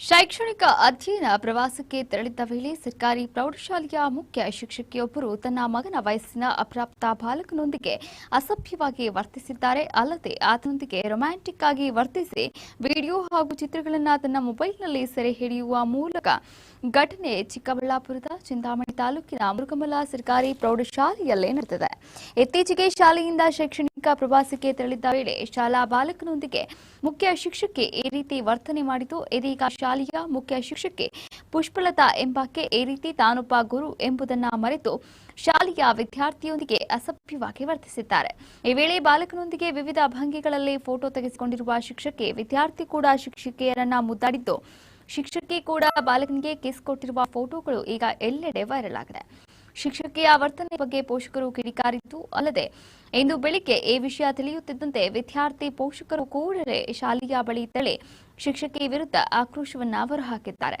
ಶೈಕ್ಷಣಿಕ ಅಧ್ಯಯನ ಪ್ರವಾಸಕ್ಕೆ ತೆರಳಿದ್ದ ವೇಳೆ ಸರ್ಕಾರಿ ಪ್ರೌಢಶಾಲೆಯ ಮುಖ್ಯ ಶಿಕ್ಷಕಿಯೊಬ್ಬರು ತನ್ನ ಮಗನ ವಯಸ್ಸಿನ ಅಪ್ರಾಪ್ತ ಬಾಲಕನೊಂದಿಗೆ ಅಸಭ್ಯವಾಗಿ ವರ್ತಿಸಿದ್ದಾರೆ. ಅಲ್ಲದೆ ಆತನೊಂದಿಗೆ ರೊಮ್ಯಾಂಟಿಕ್ ಆಗಿ ವರ್ತಿಸಿ ವಿಡಿಯೋ ಹಾಗೂ ಚಿತ್ರಗಳನ್ನು ತನ್ನ ಮೊಬೈಲ್ನಲ್ಲಿ ಸೆರೆ ಹಿಡಿಯುವ ಮೂಲಕ ಘಟನೆ ಚಿಕ್ಕಬಳ್ಳಾಪುರದ ಚಿಂತಾಮಣಿ ತಾಲೂಕಿನ ಮುರುಗಮಲ ಸರ್ಕಾರಿ ಪ್ರೌಢಶಾಲೆಯಲ್ಲೇ ನಡೆದಿದೆ. ಇತ್ತೀಚೆಗೆ ಶಾಲೆಯಿಂದ ಶೈಕ್ಷಣಿಕ ಪ್ರವಾಸಕ್ಕೆ ತೆರಳಿದ್ದ ವೇಳೆ ಶಾಲಾ ಬಾಲಕನೊಂದಿಗೆ ಮುಖ್ಯ ಶಿಕ್ಷಕಿ ಈ ರೀತಿ ವರ್ತನೆ ಮಾಡಿತು. ಇದೀಗ ಶಾಲೆಯ ಮುಖ್ಯ ಶಿಕ್ಷಕಿ ಪುಷ್ಪಲತಾ ಎಂಬಾಕೆ ಈ ರೀತಿ ತಾನೊಬ್ಬ ಗುರು ಎಂಬುದನ್ನ ಮರೆತು ಶಾಲೆಯ ವಿದ್ಯಾರ್ಥಿಯೊಂದಿಗೆ ಅಸಭ್ಯವಾಗಿ ವರ್ತಿಸಿದ್ದಾರೆ. ಈ ವೇಳೆ ಬಾಲಕನೊಂದಿಗೆ ವಿವಿಧ ಭಂಗಿಗಳಲ್ಲಿ ಫೋಟೋ ತೆಗೆಸಿಕೊಂಡಿರುವ ಶಿಕ್ಷಕಿ, ವಿದ್ಯಾರ್ಥಿ ಕೂಡ ಶಿಕ್ಷಕಿಯರನ್ನ ಮುದ್ದಾಡಿದ್ದು, ಶಿಕ್ಷಕಿ ಕೂಡ ಬಾಲಕನಿಗೆ ಕಿಸ್ ಕೊಟ್ಟಿರುವ ಫೋಟೋಗಳು ಈಗ ಎಲ್ಲೆಡೆ ವೈರಲ್ ಆಗಿದೆ. ಶಿಕ್ಷಕಿಯ ವರ್ತನೆ ಬಗ್ಗೆ ಪೋಷಕರು ಕಿಡಿಕಾರಿದ್ದು ಅಲ್ಲದೆ, ಇಂದು ಬೆಳಿಗ್ಗೆ ಈ ವಿಷಯ ತಿಳಿಯುತ್ತಿದ್ದಂತೆ ವಿದ್ಯಾರ್ಥಿ ಪೋಷಕರು ಕೂಡಲೇ ಶಾಲೆಯ ಬಳಿ ತೆರಳಿ ಶಿಕ್ಷಕಿ ವಿರುದ್ಧ ಆಕ್ರೋಶವನ್ನ ಹೊರಹಾಕಿದ್ದಾರೆ.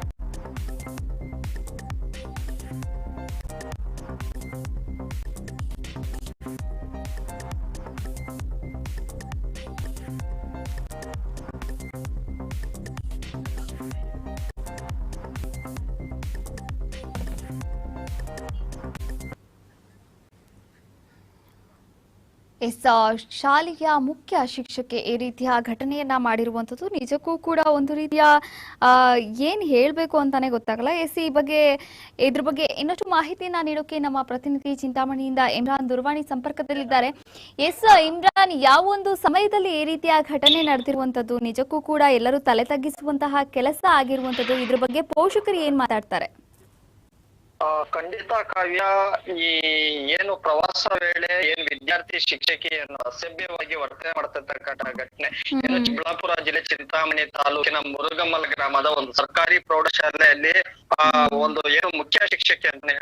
ಎಸ್ ಶಾಲೆಯ ಮುಖ್ಯ ಶಿಕ್ಷಕಿ ಈ ರೀತಿಯ ಘಟನೆಯನ್ನ ಮಾಡಿರುವಂಥದ್ದು ನಿಜಕ್ಕೂ ಕೂಡ ಒಂದು ರೀತಿಯ ಏನ್ ಹೇಳಬೇಕು ಅಂತಾನೆ ಗೊತ್ತಾಗಲ್ಲ. ಎಸ್ ಈ ಬಗ್ಗೆ, ಇದ್ರ ಬಗ್ಗೆ ಇನ್ನಷ್ಟು ಮಾಹಿತಿಯನ್ನ ನೀಡೋಕೆ ನಮ್ಮ ಪ್ರತಿನಿಧಿ ಚಿಂತಾಮಣಿಯಿಂದ ಇಮ್ರಾನ್ ದೂರವಾಣಿ ಸಂಪರ್ಕದಲ್ಲಿದ್ದಾರೆ. ಎಸ್, ಇಮ್ರಾನ್, ಯಾವ ಒಂದು ಸಮಯದಲ್ಲಿ ಈ ರೀತಿಯ ಘಟನೆ ನಡೆದಿರುವಂತದ್ದು ನಿಜಕ್ಕೂ ಕೂಡ ಎಲ್ಲರೂ ತಲೆ ತಗ್ಗಿಸುವಂತಹ ಕೆಲಸ ಆಗಿರುವಂತದ್ದು. ಇದ್ರ ಬಗ್ಗೆ ಪೋಷಕರು ಏನ್ ಮಾತಾಡ್ತಾರೆ? ಖಂಡಿತ ಕಾವ್ಯ, ಈ ಏನು ಪ್ರವಾಸ ವೇಳೆ ವಿದ್ಯಾರ್ಥಿ ಶಿಕ್ಷಕಿಯನ್ನು ಅಸಭ್ಯವಾಗಿ ವರ್ತನೆ ಮಾಡ್ತಿರ್ತಕ್ಕಂಥ ಘಟನೆ. ಇನ್ನು ಚಿಕ್ಕಬಳ್ಳಾಪುರ ಜಿಲ್ಲೆ ಚಿಂತಾಮಣಿ ತಾಲೂಕಿನ ಮುರುಗಮ್ಮಲ್ ಗ್ರಾಮದ ಒಂದು ಸರ್ಕಾರಿ ಪ್ರೌಢಶಾಲೆಯಲ್ಲಿ ಆ ಒಂದು ಏನು ಮುಖ್ಯ ಶಿಕ್ಷಕಿ ಅಂತಾನೆ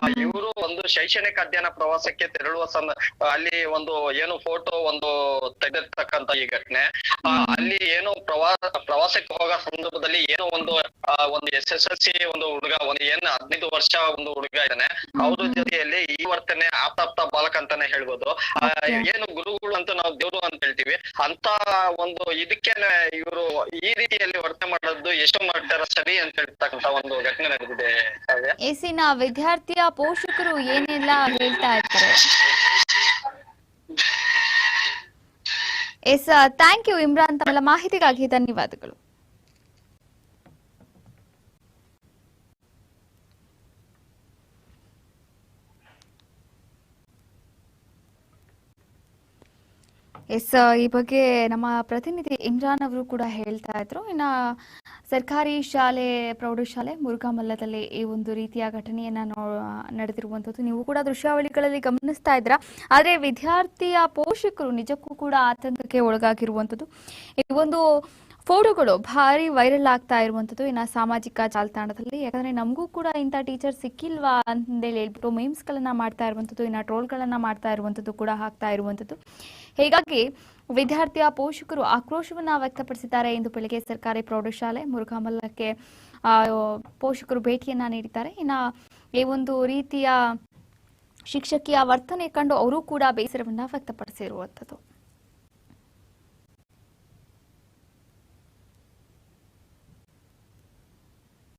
ಆ ಇವರು ಒಂದು ಶೈಕ್ಷಣಿಕ ಅಧ್ಯಯನ ಪ್ರವಾಸಕ್ಕೆ ತೆರಳುವ ಸಂದ ಅಲ್ಲಿ ಒಂದು ಏನು ಫೋಟೋ ಒಂದು ತೆಗೆದಿರ್ತಕ್ಕಂತ ಈ ಘಟನೆ. ಅಲ್ಲಿ ಏನು ಪ್ರವಾಸ ಪ್ರವಾಸಕ್ಕೆ ಹೋಗೋ ಸಂದರ್ಭದಲ್ಲಿ ಏನೋ ಒಂದು ಒಂದು ಎಸ್ ಎಸ್ ಎಲ್ ಸಿ ಒಂದು ಹುಡುಗ ಒಂದು ಏನ್ ಹದಿನೈದು ವರ್ಷ ಒಂದು ಹುಡುಗ ಇದ್ದಾನೆ. ಅವ್ರ ಜೊತೆಯಲ್ಲಿ ಈ ವರ್ತನೆ ಆಪ್ತಾಪ್ತ ಬಾಲಕ ಅಂತಾನೆ ಹೇಳ್ಬೋದು. ಏನು ಗುರುಗಳು ಅಂತ ನಾವು ದೇವರು ಅಂತ ಹೇಳ್ತೀವಿ. ಅಂತ ಒಂದು ಇದಕ್ಕೆ ಇವರು ಈ ರೀತಿಯಲ್ಲಿ ವರ್ತನೆ ಮಾಡೋದು ಎಷ್ಟು ಮಾಡ್ತಾರ ಸರಿ ಅಂತ ಹೇಳ್ತಕ್ಕಂತ ಒಂದು ಘಟನೆ ನಡೆದಿದೆ. ಎಸಿನ ವಿದ್ಯಾರ್ಥಿಯ ಪೋಷಕರು ಏನೆಲ್ಲ ಹೇಳ್ತಾ ಇರ್ತಾರೆ? ಎಸ್ ಥ್ಯಾಂಕ್ ಯು ಇಮ್ರಾನ್ ತಮ್ಮ ಮಾಹಿತಿಗಾಗಿ ಧನ್ಯವಾದಗಳು. ಎಸ್, ಈ ಬಗ್ಗೆ ನಮ್ಮ ಪ್ರತಿನಿಧಿ ಇಮ್ರಾನ್ ಅವರು ಕೂಡ ಹೇಳ್ತಾ ಇದ್ರು. ಇನ್ನ ಸರ್ಕಾರಿ ಶಾಲೆ, ಪ್ರೌಢಶಾಲೆ ಮುರುಘಾಮಲ್ಲದಲ್ಲಿ ಈ ಒಂದು ರೀತಿಯ ಘಟನೆಯನ್ನ ನೋ, ನಡೆದಿರುವಂಥದ್ದು ನೀವು ಕೂಡ ದೃಶ್ಯಾವಳಿಗಳಲ್ಲಿ ಗಮನಿಸ್ತಾ ಇದ್ರ ಆದ್ರೆ ವಿದ್ಯಾರ್ಥಿಯ ಪೋಷಕರು ನಿಜಕ್ಕೂ ಕೂಡ ಆತಂಕಕ್ಕೆ ಒಳಗಾಗಿರುವಂತದ್ದು ಈ ಒಂದು ಫೋಟೋಗಳು ಭಾರಿ ವೈರಲ್ ಆಗ್ತಾ ಇರುವಂಥದ್ದು ಇನ್ನ ಸಾಮಾಜಿಕ ಜಾಲತಾಣದಲ್ಲಿ. ಯಾಕಂದ್ರೆ ನಮಗೂ ಕೂಡ ಇಂಥ ಟೀಚರ್ ಸಿಕ್ಕಿಲ್ವಾ ಅಂತೇಳಿ ಹೇಳ್ಬಿಟ್ಟು ಮೀಮ್ಸ್ ಗಳನ್ನ ಮಾಡ್ತಾ ಇರುವಂಥದ್ದು ಇನ್ನು ಟ್ರೋಲ್ಗಳನ್ನ ಮಾಡ್ತಾ ಇರುವಂಥದ್ದು ಕೂಡ ಆಗ್ತಾ ಇರುವಂಥದ್ದು. ಹೀಗಾಗಿ ವಿದ್ಯಾರ್ಥಿಯ ಪೋಷಕರು ಆಕ್ರೋಶವನ್ನ ವ್ಯಕ್ತಪಡಿಸಿದ್ದಾರೆ ಎಂದು ಬೆಳಗ್ಗೆ ಸರ್ಕಾರಿ ಪ್ರೌಢಶಾಲೆ ಮುರುಘಾಮಲ್ಲಕ್ಕೆ ಆ, ಪೋಷಕರು ಭೇಟಿಯನ್ನ ನೀಡಿದ್ದಾರೆ. ಇನ್ನ ಈ ಒಂದು ರೀತಿಯ ಶಿಕ್ಷಕಿಯ ವರ್ತನೆ ಕಂಡು ಅವರು ಕೂಡ ಬೇಸರವನ್ನ ವ್ಯಕ್ತಪಡಿಸಿರುವಂಥದ್ದು.